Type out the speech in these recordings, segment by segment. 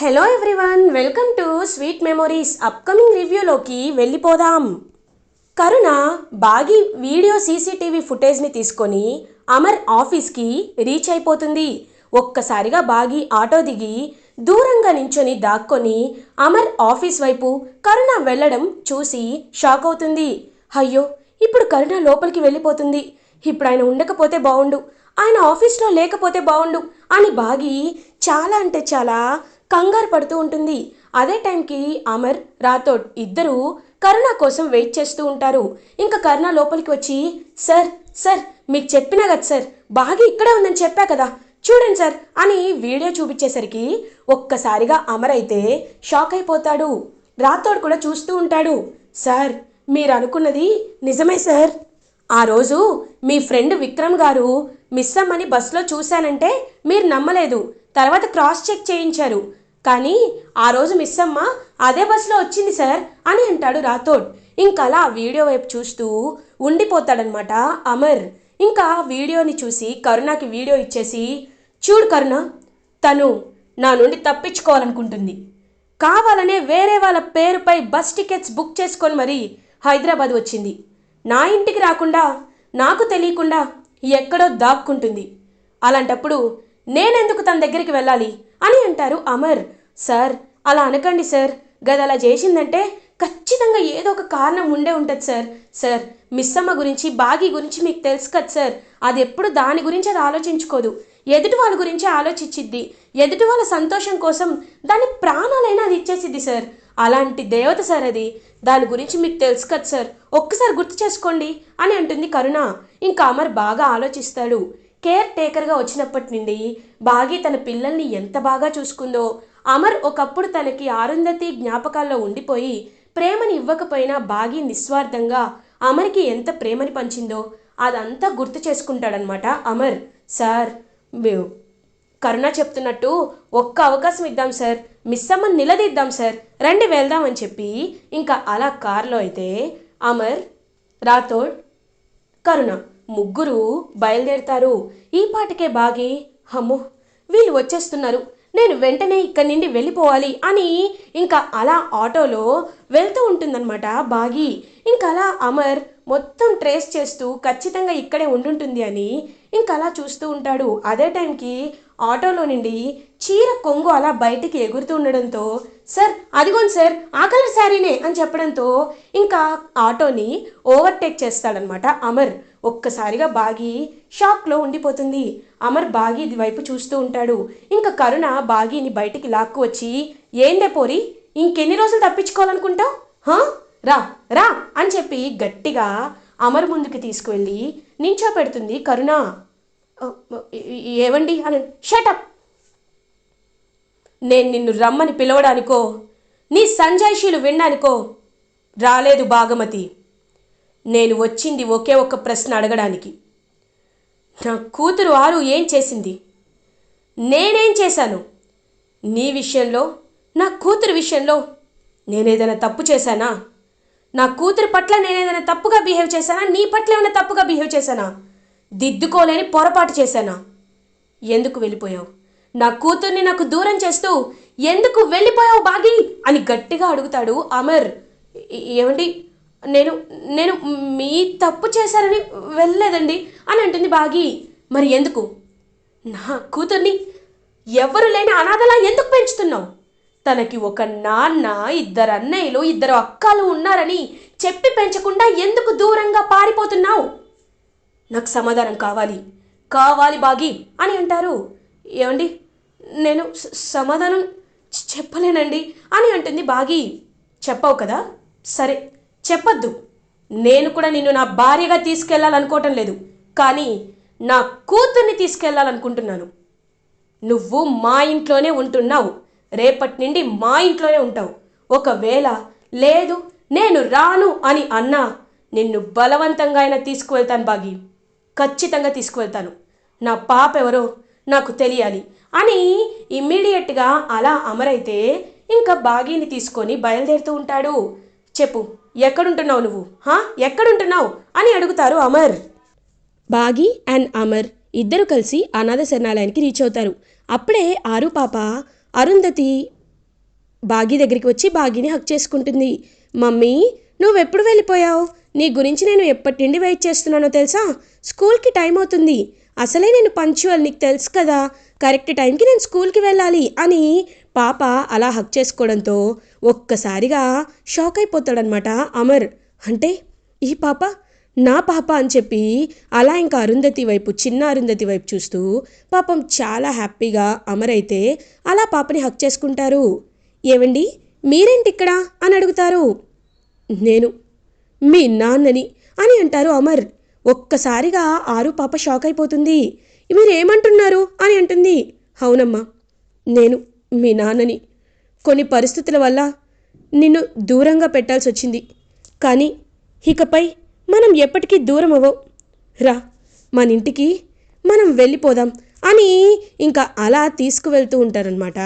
Hello everyone welcome to sweet memories upcoming రివ్యూలోకి వెళ్ళిపోదాం. కరుణ బాగి video CCTV ఫుటేజ్ని తీసుకొని అమర్ ఆఫీస్కి రీచ్ అయిపోతుంది. ఒక్కసారిగా బాగి ఆటో దిగి దూరంగా నించొని దాక్కొని అమర్ ఆఫీస్ వైపు కరుణ వెళ్ళడం చూసి షాక్ అవుతుంది. అయ్యో ఇప్పుడు కరుణ లోపలికి వెళ్ళిపోతుంది. ఇప్పుడు ఆయన ఉండకపోతే బాగుండు ఆయన ఆఫీస్లో లేకపోతే బాగుండు అని బాగి చాలా అంటే చాలా కంగారు పడుతూ ఉంటుంది. అదే టైంకి అమర్ రాథోడ్ ఇద్దరూ కరుణ కోసం వెయిట్ చేస్తూ ఉంటారు. ఇంకా కరుణ లోపలికి వచ్చి సార్ సార్ మీకు చెప్పినా కదా సార్ బాగా ఇక్కడే ఉందని చెప్పా కదా చూడండి సార్ అని వీడియో చూపించేసరికి ఒక్కసారిగా అమర్ అయితే షాక్ అయిపోతాడు. రాథోడ్ కూడా చూస్తూ ఉంటాడు. సార్ మీరు అనుకున్నది నిజమే సార్. ఆ రోజు మీ ఫ్రెండ్ విక్రమ్ గారు మిస్ అమ్మని బస్సులో చూశానంటే మీరు నమ్మలేదు. తర్వాత క్రాస్ చెక్ చేయించారు. కానీ ఆ రోజు మిస్ అమ్మ అదే బస్సులో వచ్చింది సార్ అని అంటాడు రాథోడ్. ఇంకా అలా ఆ వీడియో వైపు చూస్తూ ఉండిపోతాడనమాట అమర్. ఇంకా వీడియోని చూసి కరుణకి వీడియో ఇచ్చేసి చూడు కరుణ తను నా నుండి తప్పించుకోవాలనుకుంటుంది. కావాలనే వేరే వాళ్ళ పేరుపై బస్ టికెట్స్ బుక్ చేసుకొని మరీ హైదరాబాద్ వచ్చింది. నా ఇంటికి రాకుండా నాకు తెలియకుండా ఎక్కడో దాక్కుంటుంది. అలాంటప్పుడు నేనెందుకు తన దగ్గరికి వెళ్ళాలి? అని అంటారు అమర్. సార్ అలా అనకండి సార్. గది అలా చేసిందంటే ఖచ్చితంగా ఏదో ఒక కారణం ఉండే ఉంటుంది సార్. సార్ మిస్ అమ్మ గురించి బాగి గురించి మీకు తెలుసు కదా సార్. అది ఎప్పుడు దాని గురించి అది ఆలోచించుకోదు. ఎదుటి వాళ్ళ గురించి ఆలోచించిద్ది. ఎదుటి వాళ్ళ సంతోషం కోసం దాని ప్రాణాలైనా అది ఇచ్చేసిద్ది సార్. అలాంటి దేవత సార్ అది. దాని గురించి మీకు తెలుసు కదా సార్. ఒక్కసారి గుర్తు చేసుకోండి అని అంటుంది కరుణ. ఇంకా అమర్ బాగా ఆలోచిస్తాడు. కేర్ టేకర్గా వచ్చినప్పటి నుండి బాగి తన పిల్లల్ని ఎంత బాగా చూసుకుందో అమర్ ఒకప్పుడు తనకి ఆరుంధతి జ్ఞాపకాల్లో ఉండిపోయి ప్రేమని ఇవ్వకపోయినా బాగి నిస్వార్థంగా అమర్కి ఎంత ప్రేమని పంచిందో అదంతా గుర్తు చేసుకుంటాడనమాట అమర్. సార్ మేము కరుణ చెప్తున్నట్టు ఒక్క అవకాశం ఇద్దాం సార్. మిస్ అమ్మని నిలదీద్దాం సార్. రండి వెళ్దాం అని చెప్పి ఇంకా అలా కారులో అయితే అమర్ రాథోడ్ కరుణ ముగ్గురు బయలుదేరుతారు. ఈ పాటికే బాగి అమ్మో వీళ్ళు వచ్చేస్తున్నారు. నేను వెంటనే ఇక్కడి నుండి వెళ్ళిపోవాలి అని ఇంకా అలా ఆటోలో వెళ్తూ ఉంటుందన్నమాట బాగి. ఇంకా అలా అమర్ మొత్తం ట్రేస్ చేస్తూ ఖచ్చితంగా ఇక్కడే ఉండుంటుంది అని ఇంకా అలా చూస్తూ ఉంటాడు. అదే టైంకి ఆటోలో నుండి చీర కొంగు అలా బయటికి ఎగురుతూ ఉండడంతో సార్ అదిగోండి సార్ ఆ కలర్ శారీనే అని చెప్పడంతో ఇంకా ఆటోని ఓవర్టేక్ చేస్తాడనమాట అమర్. ఒక్కసారిగా బాగి షాక్లో ఉండిపోతుంది. అమర్ బాగి వైపు చూస్తూ ఉంటాడు. ఇంకా కరుణ బాగిని బయటికి లాక్కు వచ్చి ఏందే పోరి? ఇంకెన్ని రోజులు తప్పించుకోవాలనుకుంటావు? హా? రా రా! అని చెప్పి గట్టిగా అమర్ ముందుకి తీసుకువెళ్ళి నించో పెడుతుంది కరుణ. ఏవండి? అని షటప్ నేను నిన్ను రమ్మని పిలవడానికో నీ సంజాయిషీలు వినడానికో రాలేదు భాగమతి నేను వచ్చింది ఒకే ఒక్క ప్రశ్న అడగడానికి. నా కూతురు ఆరు ఏం చేసింది? నేనేం చేశాను? నీ విషయంలో నా కూతురు విషయంలో నేనేదైనా తప్పు చేశానా? నా కూతురు పట్ల నేనేదైనా తప్పుగా బిహేవ్ చేశానా? నీ పట్ల ఏమైనా తప్పుగా బిహేవ్ చేశానా? దిద్దుకోలేని పొరపాటు చేశానా? ఎందుకు వెళ్ళిపోయావు? నా కూతుర్ని నాకు దూరం చేస్తూ ఎందుకు వెళ్ళిపోయావు బాగి? అని గట్టిగా అడుగుతాడు అమర్. ఏమండి? నేను నేను మీ తప్పు చేశారని వెళ్ళలేదండి అని అంటుంది బాగి. మరి ఎందుకు? నా కూతుర్ని ఎవరు లేని అనాథలా ఎందుకు పెంచుతున్నావు? తనకి ఒక నాన్న ఇద్దరు అన్నయ్యలు ఇద్దరు అక్కలు ఉన్నారని చెప్పి పెంచకుండా ఎందుకు దూరంగా పారిపోతున్నావు? నాకు సమాధానం కావాలి. కావాలి బాగి అని అంటారు. ఏమండి? నేను సమాధానం చెప్పలేనండి అని అంటుంది బాగి. చెప్పావు కదా? సరే. చెప్పద్దు. నేను కూడా నిన్ను నా భార్యగా తీసుకెళ్ళాలనుకోవటం లేదు. కానీ నా కూతుర్ని తీసుకెళ్ళాలనుకుంటున్నాను. నువ్వు మా ఇంట్లోనే ఉంటున్నావు. రేపటి నుండి మా ఇంట్లోనే ఉంటావు. ఒకవేళ లేదు నేను రాను అని అన్నా నిన్ను బలవంతంగా అయినా తీసుకువెళ్తాను బాగి. ఖచ్చితంగా తీసుకువెళ్తాను. నా పాప ఎవరో నాకు తెలియాలి అని ఇమ్మీడియట్గా అలా అమరైతే ఇంకా బాగీని తీసుకొని బయలుదేరుతూ ఉంటాడు. చెప్పు. ఎక్కడుంటున్నావు నువ్వు? హా? ఎక్కడుంటున్నావు? అని అడుగుతారు అమర్. బాగి అండ్ అమర్ ఇద్దరు కలిసి అనాథ శరణాలయానికి రీచ్ అవుతారు. అప్పుడే ఆరు పాప అరుంధతి బాగి దగ్గరికి వచ్చి బాగిని హక్ చేసుకుంటుంది. మమ్మీ నువ్వెప్పుడు వెళ్ళిపోయావు? నీ గురించి నేను ఎప్పటి నుండి వెయిట్ చేస్తున్నానో తెలుసా? స్కూల్కి టైం అవుతుంది. అసలే నేను పంచువల్ నీకు తెలుసు కదా. కరెక్ట్ టైంకి నేను స్కూల్కి వెళ్ళాలి అని పాప అలా హక్ చేసుకోవడంతో ఒక్కసారిగా షాక్ అయిపోతాడనమాట అమర్. అంటే ఈ పాప నా పాప అని చెప్పి అలా ఇంకా అరుంధతి వైపు చిన్న అరుంధతి వైపు చూస్తూ పాపం చాలా హ్యాపీగా అమర్ అయితే అలా పాపని హక్ చేసుకుంటారు. ఏవండి? మీరేంటి ఇక్కడ? అని అడుగుతారు. నేను మీ నాన్నని అని అంటారు అమర్. ఒక్కసారిగా ఆరు పాప షాక్ అయిపోతుంది మీరేమంటున్నారు అని అంటుంది. అవునమ్మా నేను మీ నాన్నని. కొన్ని పరిస్థితుల వల్ల నిన్ను దూరంగా పెట్టాల్సి వచ్చింది కానీ ఇకపై మనం ఎప్పటికీ దూరం అవ్వం రా మన ఇంటికి మనం వెళ్ళిపోదాం అని ఇంకా అలా తీసుకువెళ్తూ ఉంటారనమాట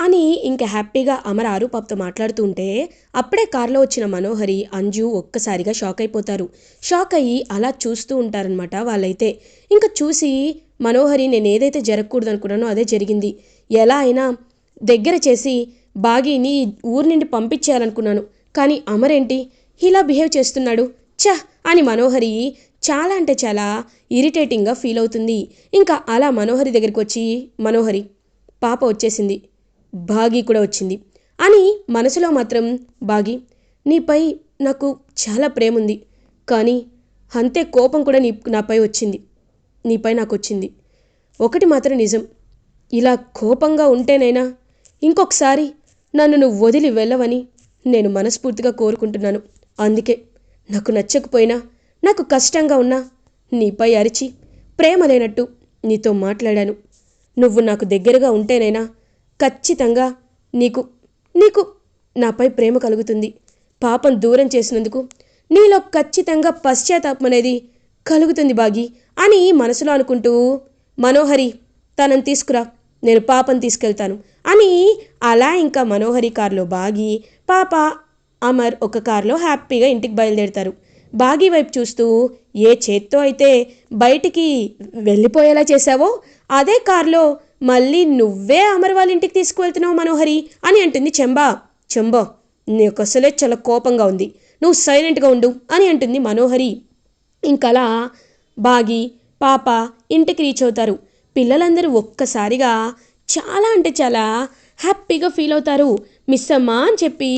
అని ఇంకా హ్యాపీగా అమర ఆరూపాప్తో మాట్లాడుతూ ఉంటే అప్పుడే కారులో వచ్చిన మనోహరి అంజు ఒక్కసారిగా షాక్ అయిపోతారు. షాక్ అయ్యి అలా చూస్తూ ఉంటారనమాట వాళ్ళైతే. ఇంకా చూసి మనోహరి నేను ఏదైతే జరగకూడదు అనుకున్నానో అదే జరిగింది. ఎలా అయినా దగ్గర చేసి బాగీని ఊరి నుండి పంపించేయాలనుకున్నాను. కానీ అమరేంటి? ఇలా బిహేవ్ చేస్తున్నాడు. ఛ! అని మనోహరి చాలా అంటే చాలా ఇరిటేటింగ్గా ఫీల్ అవుతుంది. ఇంకా అలా మనోహరి దగ్గరికి వచ్చి మనోహరి పాప వచ్చేసింది. బాగి కూడా వచ్చింది. అని మనసులో మాత్రం బాగి నీపై నాకు చాలా ప్రేమ ఉంది కానీ అంతే కోపం కూడా నీ నాపై వచ్చింది. నీపై నాకు వచ్చింది. ఒకటి మాత్రం నిజం. ఇలా కోపంగా ఉంటేనైనా ఇంకొకసారి నన్ను నువ్వు వదిలి వెళ్ళవని నేను మనస్ఫూర్తిగా కోరుకుంటున్నాను. అందుకే నాకు నచ్చకపోయినా నాకు కష్టంగా ఉన్నా నీపై అరిచి ప్రేమ లేనట్టు నీతో మాట్లాడాను. నువ్వు నాకు దగ్గరగా ఉంటేనైనా ఖచ్చితంగా నీకు నీకు నాపై ప్రేమ కలుగుతుంది. పాపం దూరం చేసినందుకు నీలో ఖచ్చితంగా పశ్చాత్తాపం అనేది కలుగుతుంది బాగి అని మనసులో అనుకుంటూ మనోహరి తనని తీసుకురా నేను పాపం తీసుకెళ్తాను అని అలా ఇంకా మనోహరి కారులో బాగి పాప అమర్ ఒక కారులో హ్యాపీగా ఇంటికి బయలుదేరుతారు. బాగి వైపు చూస్తూ ఏ చేత్తో అయితే బయటికి వెళ్ళిపోయేలా చేశావో అదే కారులో మళ్ళీ నువ్వే అమర్ వాళ్ళ ఇంటికి తీసుకువెళ్తున్నావు మనోహరి అని అంటుంది చెంబా. చెంబా నీకు అసలే చాలా కోపంగా ఉంది. నువ్వు సైలెంట్గా ఉండు అని అంటుంది మనోహరి. ఇంకలా బాగి పాప ఇంటికి రీచ్ అవుతారు. పిల్లలందరూ ఒక్కసారిగా చాలా అంటే చాలా హ్యాపీగా ఫీల్ అవుతారు. మిస్సమ్మ అని చెప్పి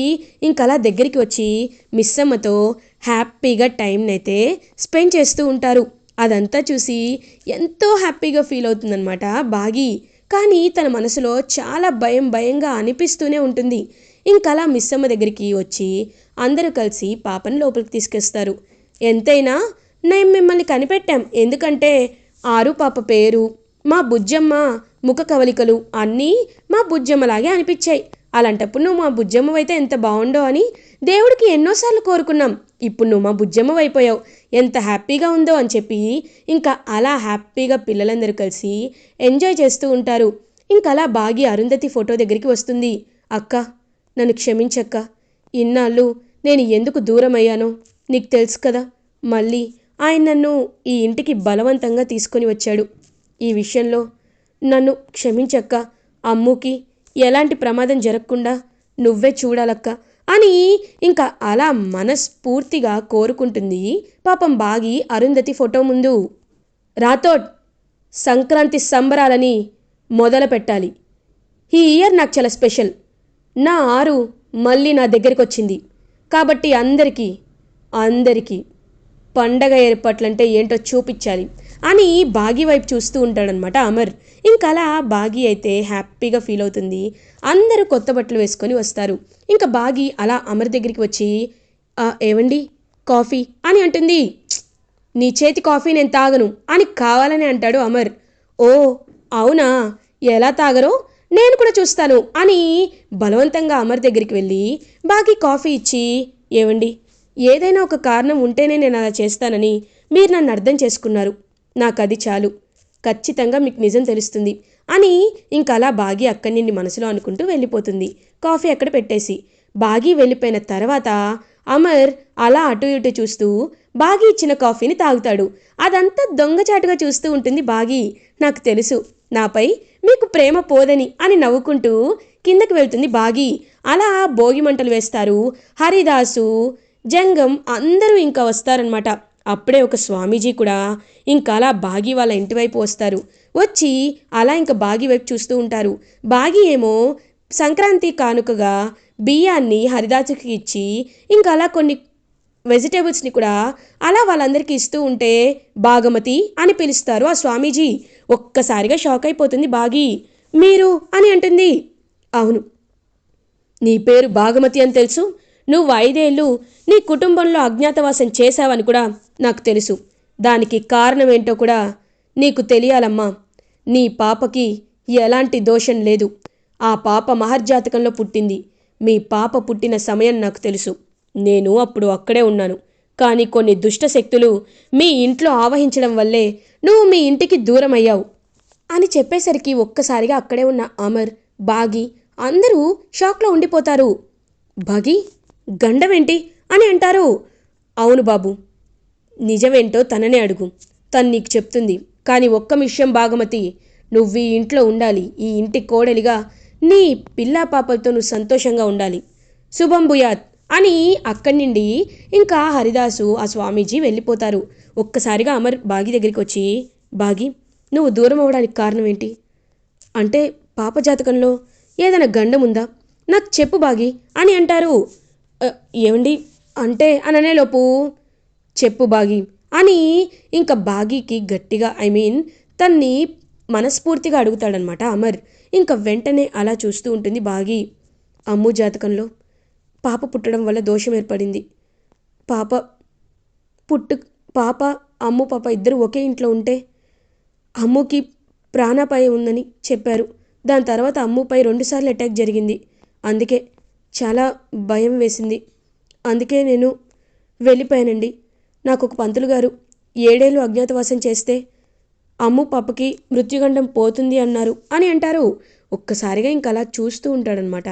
ఇంకలా దగ్గరికి వచ్చి మిస్సమ్మతో హ్యాపీగా టైంనైతే స్పెండ్ చేస్తూ ఉంటారు. అదంతా చూసి ఎంతో హ్యాపీగా ఫీల్ అవుతుందన్నమాట బాగి. కానీ తన మనసులో చాలా భయం భయంగా అనిపిస్తూనే ఉంటుంది. ఇంకలా మిస్సమ్మ దగ్గరికి వచ్చి అందరూ కలిసి పాపను లోపలికి తీసుకొస్తారు. ఎంతైనా నేను మిమ్మల్ని కనిపెట్టాం. ఎందుకంటే ఆరు పాప పేరు మా బుజ్జమ్మ ముఖ కవలికలు అన్నీ మా బుజ్జమ్మలాగే అనిపించాయి. అలాంటప్పుడు నువ్వు మా బుజ్జమ్మ అయితే ఎంత బాగుండో అని దేవుడికి ఎన్నోసార్లు కోరుకున్నాం. ఇప్పుడు నువ్వు మా బుజ్జమ్మ అయిపోయావు ఎంత హ్యాపీగా ఉందో అని చెప్పి ఇంకా అలా హ్యాపీగా పిల్లలందరూ కలిసి ఎంజాయ్ చేస్తూ ఉంటారు. ఇంకా అలా బాగి అరుంధతి ఫోటో దగ్గరికి వస్తుంది. అక్క నన్ను క్షమించక్క. ఇన్నాళ్ళు నేను ఎందుకు దూరం అయ్యానో నీకు తెలుసు కదా. మళ్ళీ ఆయన నన్ను ఈ ఇంటికి బలవంతంగా తీసుకొని వచ్చాడు. ఈ విషయంలో నన్ను క్షమించక్క. అమ్ముకి ఎలాంటి ప్రమాదం జరగకుండా నువ్వే చూడాలక్క అని ఇంకా అలా మనస్ఫూర్తిగా కోరుకుంటుంది పాపం బాగి అరుంధతి ఫోటో ముందు. రాథోడ్ సంక్రాంతి సంబరాలని మొదలు పెట్టాలి. ఈ ఇయర్ నాకు చాలా స్పెషల్. నా ఆరు మళ్ళీ నా దగ్గరికి వచ్చింది. కాబట్టి అందరికీ అందరికీ పండగ ఏర్పాట్లంటే ఏంటో చూపించాలి. అని బాగి వైపు చూస్తూ ఉంటాడనమాట అమర్. ఇంకా అలా బాగి అయితే హ్యాపీగా ఫీల్ అవుతుంది. అందరూ కొత్త బట్టలు వేసుకొని వస్తారు. ఇంకా బాగి అలా అమర్ దగ్గరికి వచ్చి ఏవండి? కాఫీ? అని అంటుంది. నీ చేతి కాఫీ నేను తాగను అని కావాలని అంటాడు అమర్. ఓ అవునా? ఎలా తాగరో? నేను కూడా చూస్తాను అని బలవంతంగా అమర్ దగ్గరికి వెళ్ళి బాగి కాఫీ ఇచ్చి ఏవండి? ఏదైనా ఒక కారణం ఉంటేనే నేను అలా చేస్తానని మీరు నన్ను అర్థం చేసుకున్నారు. నాకు అది చాలు. ఖచ్చితంగా మీకు నిజం తెలుస్తుంది. అని ఇంకలా అలా బాగి అక్కడి నుండి మనసులో అనుకుంటూ వెళ్ళిపోతుంది. కాఫీ అక్కడ పెట్టేసి బాగి వెళ్ళిపోయిన తర్వాత అమర్ అలా అటు ఇటు చూస్తూ బాగి ఇచ్చిన కాఫీని తాగుతాడు. అదంతా దొంగచాటుగా చూస్తూ ఉంటుంది బాగి. నాకు తెలుసు నాపై మీకు ప్రేమ పోదని అని నవ్వుకుంటూ కిందకి వెళ్తుంది బాగి. అలా భోగి మంటలు వేస్తారు. హరిదాసు జంగం అందరూ ఇంకా వస్తారనమాట అప్పుడే ఒక స్వామీజీ కూడా ఇంకా అలా బాగి వాళ్ళ ఇంటి వైపు వస్తారు. వచ్చి అలా ఇంకా బాగి వైపు చూస్తూ ఉంటారు. బాగి ఏమో సంక్రాంతి కానుకగా బియ్యాన్ని హరిదాసుకి ఇచ్చి ఇంకా అలా కొన్ని వెజిటేబుల్స్ని కూడా అలా వాళ్ళందరికీ ఇస్తూ ఉంటే బాగమతి అని పిలుస్తారు ఆ స్వామీజీ. ఒక్కసారిగా షాక్ అయిపోతుంది బాగి. మీరు అని అంటుంది. అవును. నీ పేరు బాగమతి అని తెలుసు. నువ్వు ఐదేళ్ళు నీ కుటుంబంలో అజ్ఞాతవాసం చేశావని కూడా నాకు తెలుసు. దానికి కారణం ఏంటో కూడా నీకు తెలియాలమ్మా. నీ పాపకి ఎలాంటి దోషం లేదు. ఆ పాప మహర్జాతకంలో పుట్టింది. మీ పాప పుట్టిన సమయం నాకు తెలుసు. నేను అప్పుడు అక్కడే ఉన్నాను. కానీ కొన్ని దుష్ట శక్తులు మీ ఇంట్లో ఆవహించడం వల్లే నువ్వు మీ ఇంటికి దూరం అయ్యావు అని చెప్పేసరికి ఒక్కసారిగా అక్కడే ఉన్న అమర్ బాగి అందరూ షాక్లో ఉండిపోతారు. బాగి? గండమేంటి అని అంటారు. అవును బాబు నిజమేంటో తననే అడుగు. తను నీకు చెప్తుంది కానీ ఒక్క విషయం బాగమతి. నువ్వు ఈ ఇంట్లో ఉండాలి ఈ ఇంటి కోడలిగా నీ పిల్లా పాపలతో నువ్వు సంతోషంగా ఉండాలి. శుభం భూయాత్ అని అక్కడి నుండి ఇంకా హరిదాసు ఆ స్వామీజీ వెళ్ళిపోతారు. ఒక్కసారిగా అమర్ బాగి దగ్గరికి వచ్చి బాగి నువ్వు దూరం అవ్వడానికి కారణం ఏంటి అంటే పాప జాతకంలో ఏదైనా గండం ఉందా? నాకు చెప్పు బాగి అని అంటారు. ఏవండి ఏమండి? అంటే అననేలోపు చెప్పు బాగి. అని ఇంకా బాగీకి గట్టిగా ఐ మీన్ తన్ని మనస్ఫూర్తిగా అడుగుతాడనమాట అమర్. ఇంకా వెంటనే అలా చూస్తూ ఉంటుంది బాగి అమ్ము జాతకంలో పాప పుట్టడం వల్ల దోషం ఏర్పడింది. పాప పుట్టు పాప అమ్ము పాప ఇద్దరు ఒకే ఇంట్లో ఉంటే అమ్ముకి ప్రాణాపాయం ఉందని చెప్పారు. దాని తర్వాత అమ్ముపై రెండుసార్లు అటాక్ జరిగింది. అందుకే చాలా భయం వేసింది. అందుకే నేను వెళ్ళిపోయానండి. నాకు ఒక పంతులు గారు ఏడేళ్ళు అజ్ఞాతవాసం చేస్తే అమ్ము పాపకి మృత్యుగండం పోతుంది అన్నారు అని అంటారు. ఒక్కసారిగా ఇంక అలా చూస్తూ ఉంటాడనమాట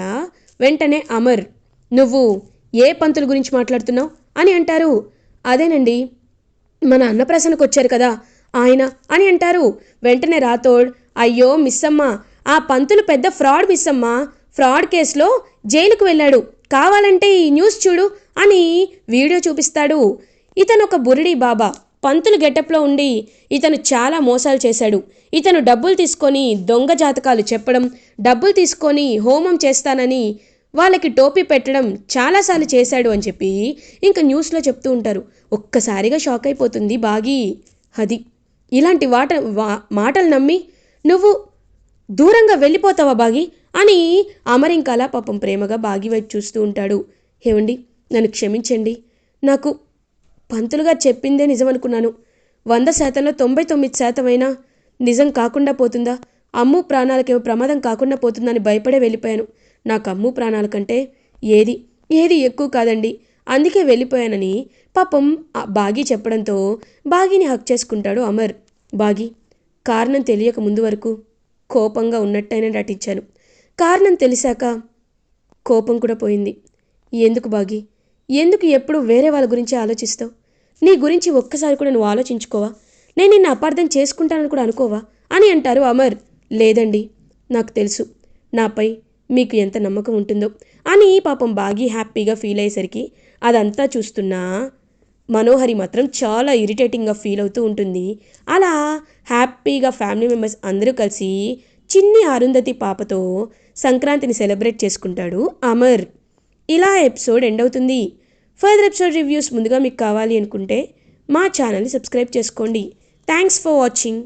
వెంటనే అమర్ నువ్వు ఏ పంతుల గురించి మాట్లాడుతున్నావు అని అంటారు. అదేనండి మన అన్నప్రసన్నకు వచ్చారు కదా ఆయన అని అంటారు. వెంటనే రాతోడ్ అయ్యో మిస్సమ్మ ఆ పంతులు పెద్ద ఫ్రాడ్ మిస్సమ్మ ఫ్రాడ్ కేసులో జైలుకు వెళ్ళాడు. కావాలంటే ఈ న్యూస్ చూడు అని వీడియో చూపిస్తాడు. ఇతను ఒక బురిడి బాబా. పంతులు గెటప్లో ఉండి ఇతను చాలా మోసాలు చేశాడు. ఇతను డబ్బులు తీసుకొని దొంగ జాతకాలు చెప్పడం డబ్బులు తీసుకొని హోమం చేస్తానని వాళ్ళకి టోపీ పెట్టడం చాలాసార్లు చేశాడు అని చెప్పి ఇంకా న్యూస్లో చెప్తూ ఉంటారు. ఒక్కసారిగా షాక్ అయిపోతుంది బాగి. అది ఇలాంటి వాట వా- మాటలు నమ్మి నువ్వు దూరంగా వెళ్ళిపోతావా బాగి? అని అమర్ ఇంకా అలా పాపం ప్రేమగా బాగి వైపు చూస్తూ ఉంటాడు. ఏమండి? నన్ను క్షమించండి. నాకు పంతులుగా చెప్పిందే నిజమనుకున్నాను. వంద శాతంలో తొంభై తొమ్మిది శాతమైనా నిజం కాకుండా పోతుందా? అమ్ము ప్రాణాలకేమో ప్రమాదం కాకుండా పోతుందని భయపడే వెళ్ళిపోయాను. నాకు అమ్ము ప్రాణాల కంటే ఏది? ఏది ఎక్కువ కాదండి. అందుకే వెళ్ళిపోయానని పాపం బాగి చెప్పడంతో బాగిని హక్ చేసుకుంటాడు అమర్. బాగి కారణం తెలియక ముందు వరకు కోపంగా ఉన్నట్టయినా నటించాను. కారణం తెలిసాక కోపం కూడా పోయింది. ఎందుకు బాగి? ఎందుకు ఎప్పుడు వేరే వాళ్ళ గురించి ఆలోచిస్తావు? నీ గురించి ఒక్కసారి కూడా నువ్వు ఆలోచించుకోవా? నేను నిన్ను అపార్థం చేసుకుంటానని కూడా అనుకోవా? అని అంటారు అమర్. లేదండి నాకు తెలుసు. నాపై మీకు ఎంత నమ్మకం ఉంటుందో. అని పాపం బాగి హ్యాపీగా ఫీల్ అయ్యేసరికి అదంతా చూస్తున్నా మనోహరి మాత్రం చాలా ఇరిటేటింగ్గా ఫీల్ అవుతూ ఉంటుంది. అలా హ్యాపీగా ఫ్యామిలీ మెంబర్స్ అందరూ కలిసి చిన్ని అరుంధతి పాపతో సంక్రాంతిని సెలబ్రేట్ చేసుకుంటాడు అమర్. ఇలా ఎపిసోడ్ ఎండ్ అవుతుంది. ఫర్దర్ ఎపిసోడ్ రివ్యూస్ ముందుగా మీకు కావాలి అనుకుంటే మా ఛానల్ని సబ్స్క్రైబ్ చేసుకోండి. Thanks for watching.